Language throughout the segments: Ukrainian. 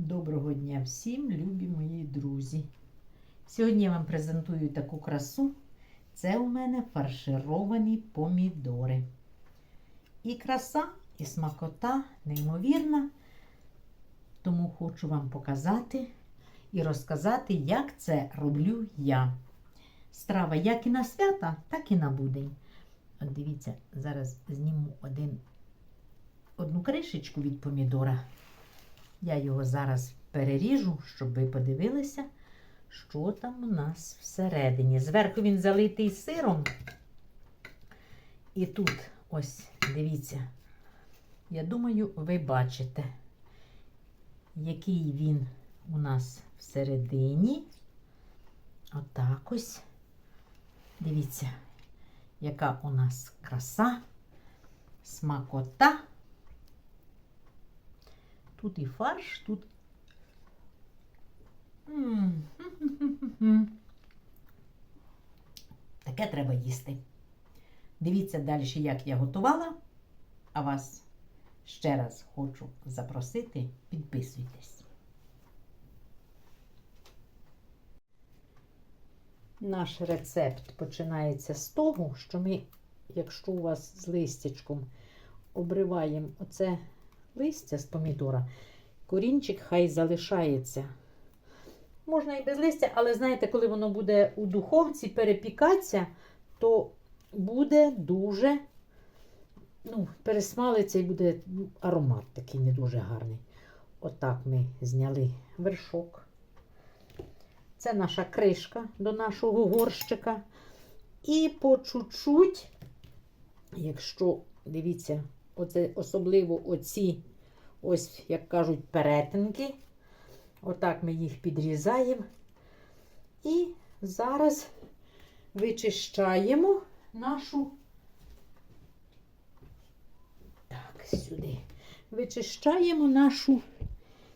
Доброго дня всім, любі мої друзі. Сьогодні я вам презентую таку красу. Це у мене фаршировані помідори. І краса, і смакота неймовірна. Тому хочу вам показати і розказати, як це роблю я. Страва як і на свята, так і на будень. От дивіться, зараз зніму один, одну кришечку від помідора. Я його зараз переріжу, щоб ви подивилися, що там у нас всередині. Зверху він залитий сиром. І тут, ось, дивіться, я думаю, ви бачите, який він у нас всередині. Отак ось. Дивіться, яка у нас краса, смакота. Тут і фарш, тут. Таке треба їсти. Дивіться далі, як я готувала. А вас ще раз хочу запросити, підписуйтесь. Наш рецепт починається з того, що ми, якщо у вас з листячком обриваємо оце листя з помідора, корінчик хай залишається. Можна і без листя, але знаєте, коли воно буде у духовці перепікатися, то буде дуже, ну, пересмалиться і буде аромат такий не дуже гарний. Отак ми зняли вершок. Це наша кришка до нашого горщика. І по чуть-чуть, якщо, дивіться, оце, особливо оці, ось, як кажуть, перетинки. Отак ми їх підрізаємо. І зараз вичищаємо нашу. Так, сюди. Вичищаємо нашу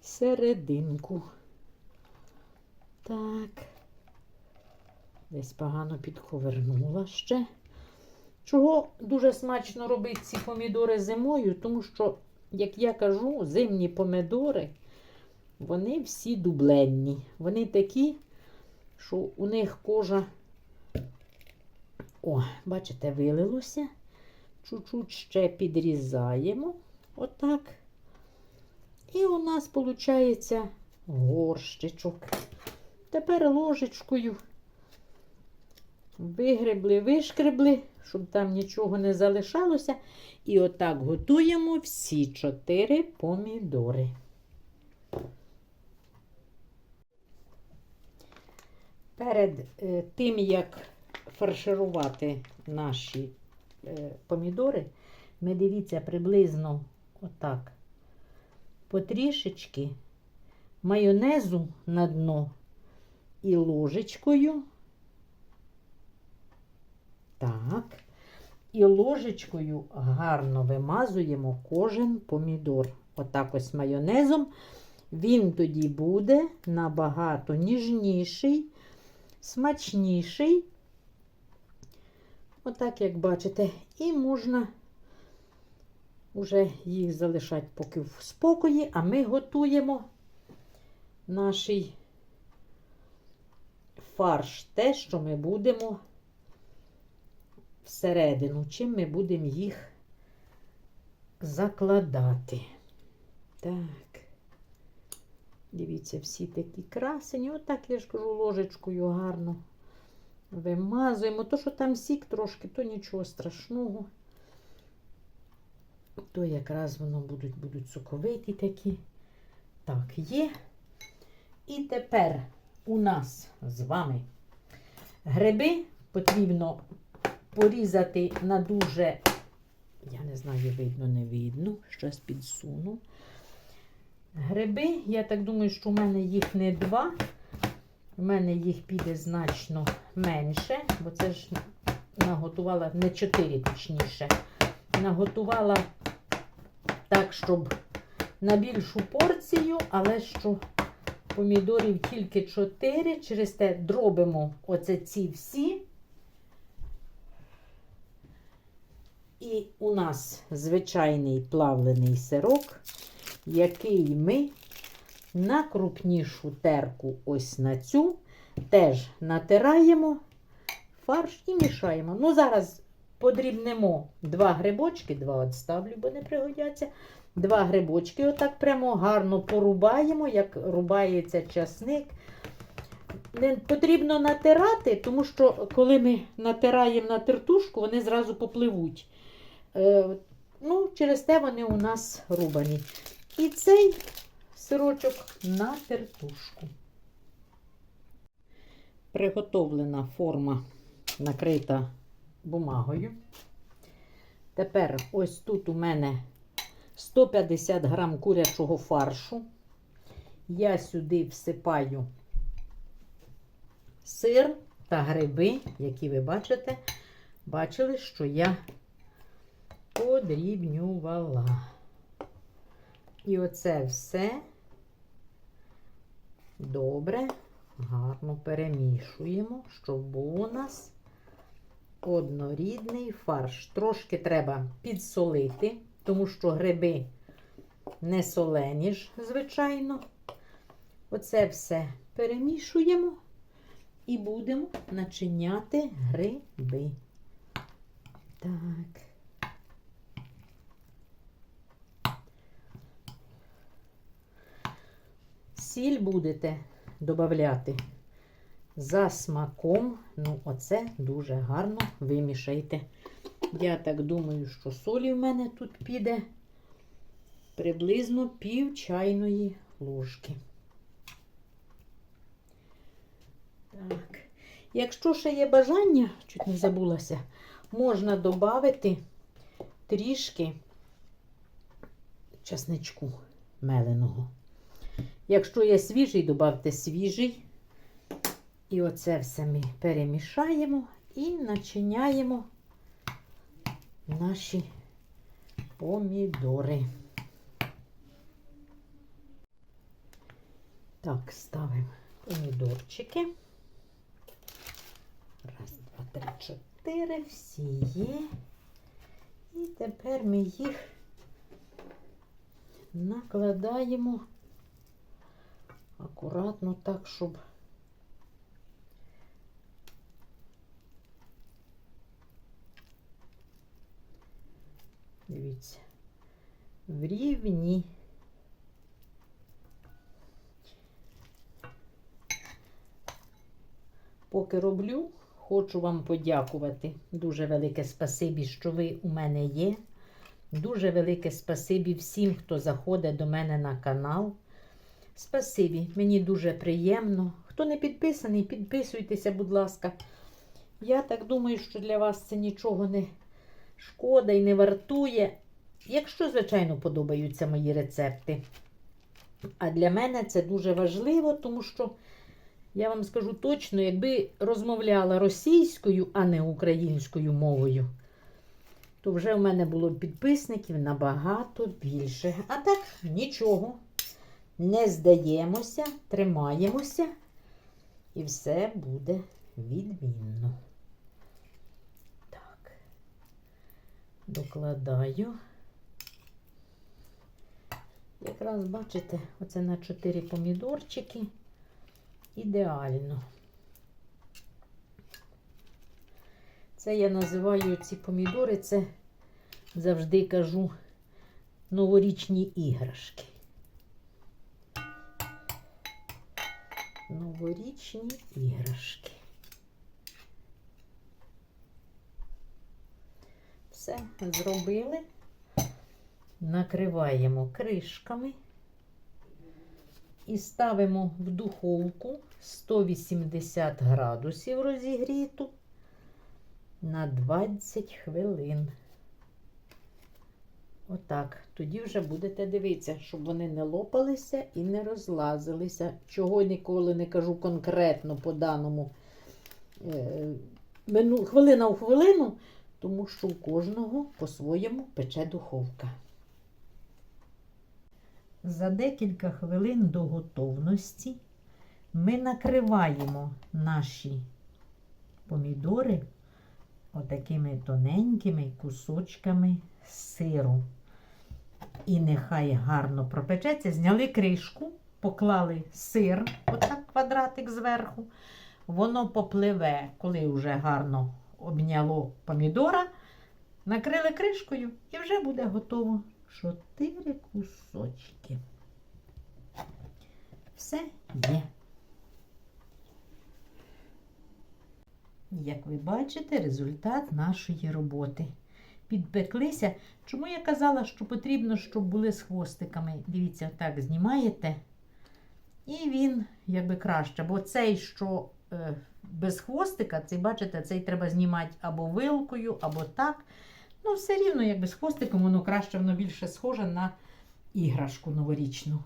серединку. Так. Десь погано підковернула ще. Чого дуже смачно робити ці помідори зимою, тому що, як я кажу, зимні помідори, вони всі дубленні. Вони такі, що у них кожа, о, бачите, вилилося. Чуть-чуть ще підрізаємо. Отак. І у нас виходить горщичок. Тепер ложечкою вигребли, вишкребли, щоб там нічого не залишалося. І отак готуємо всі чотири помідори. Перед е, тим, як фарширувати наші е, помідори, ми дивіться приблизно отак потрішечки майонезу на дно і ложечкою. Так. І ложечкою гарно вимазуємо кожен помідор. Отак ось майонезом. Він тоді буде набагато ніжніший, смачніший. Отак, як бачите, і можна вже їх залишати поки в спокої, а ми готуємо наш фарш, те, що ми будемо всередину, чим ми будемо їх закладати. Так, дивіться, всі такі красені. Отак, я ж кажу, ложечкою гарно вимазуємо. То, що там сік трошки, то нічого страшного. То якраз воно будуть, будуть соковиті такі. Так, є. І тепер у нас з вами гриби потрібно порізати на дуже, я не знаю, видно, не видно, щось підсуну. Гриби, я так думаю, що у мене їх не два. У мене їх піде значно менше, бо це ж наготувала не чотири, точніше. Наготувала так, щоб на більшу порцію, але що помідорів тільки 4, через те дробимо оце ці всі. І у нас звичайний плавлений сирок, який ми на крупнішу терку, ось на цю, теж натираємо фарш і мішаємо. Ну, зараз подрібнемо два грибочки, два відставлю, бо не пригодяться. Два грибочки, отак прямо гарно порубаємо, як рубається часник. Не потрібно натирати, тому що коли ми натираємо на тертушку, вони зразу попливуть. Е, ну, через те вони у нас рубані. І цей сирочок на тертушку. Приготовлена форма накрита бумагою. Тепер ось тут у мене 150 грам курячого фаршу. Я сюди всипаю сир та гриби, які ви бачите, бачили, що я подрібнювала. І оце все добре, гарно перемішуємо, щоб був у нас однорідний фарш. Трошки треба підсолити, тому що гриби не солені ж, звичайно. Оце все перемішуємо і будемо начиняти гриби. Так. Сіль будете додати за смаком. Ну, оце дуже гарно вимішайте. Я так думаю, що солі в мене тут піде приблизно пів чайної ложки. Так. Якщо ще є бажання, чуть не забулася, можна додати трішки часничку меленого. Якщо є свіжий, додавте свіжий. І оце все ми перемішаємо і начиняємо наші помідори. Так, ставимо помідорчики. Раз, два, три, чотири. Всі є. І тепер ми їх накладаємо акуратно так, щоб дивіться, в рівні. Поки роблю, хочу вам подякувати. Дуже велике спасибі, що ви у мене є. Дуже велике спасибі всім, хто заходить до мене на канал. Спасибі, мені дуже приємно. Хто не підписаний, підписуйтеся, будь ласка. Я так думаю, що для вас це нічого не шкода і не вартує. Якщо, звичайно, подобаються мої рецепти. А для мене це дуже важливо, тому що я вам скажу точно, якби розмовляла російською, а не українською мовою, то вже в мене було підписників набагато більше. А так, нічого. Не здаємося, тримаємося, і все буде відмінно. Так, докладаю. Якраз бачите, оце на 4 помідорчики. Ідеально. Це я називаю ці помідори, це завжди кажу новорічні іграшки. Новорічні іграшки. Все, зробили. Накриваємо кришками і ставимо в духовку 180 градусів розігріту на 20 хвилин. Отак. Тоді вже будете дивитися, щоб вони не лопалися і не розлазилися. Чого ніколи не кажу конкретно по даному е, хвилина у хвилину, тому що у кожного по-своєму пече духовка. За декілька хвилин до готовності ми накриваємо наші помідори отакими тоненькими кусочками сиру. І нехай гарно пропечеться. Зняли кришку, поклали сир, отак квадратик зверху. Воно попливе, коли вже гарно обняло помідора. Накрили кришкою і вже буде готово. Чотири кусочки. Все є. Як ви бачите, результат нашої роботи. Підпеклися. Чому я казала, що потрібно, щоб були з хвостиками? Дивіться, так знімаєте. І він якби краще. Бо цей, що е, без хвостика, цей, бачите, цей треба знімати або вилкою, або так. Ну, все рівно, якби з хвостиком, воно краще, воно більше схоже на іграшку новорічну.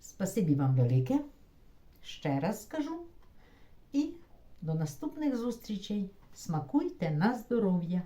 Спасибі вам велике. Ще раз скажу. І до наступних зустрічей. Смакуйте на здоров'я!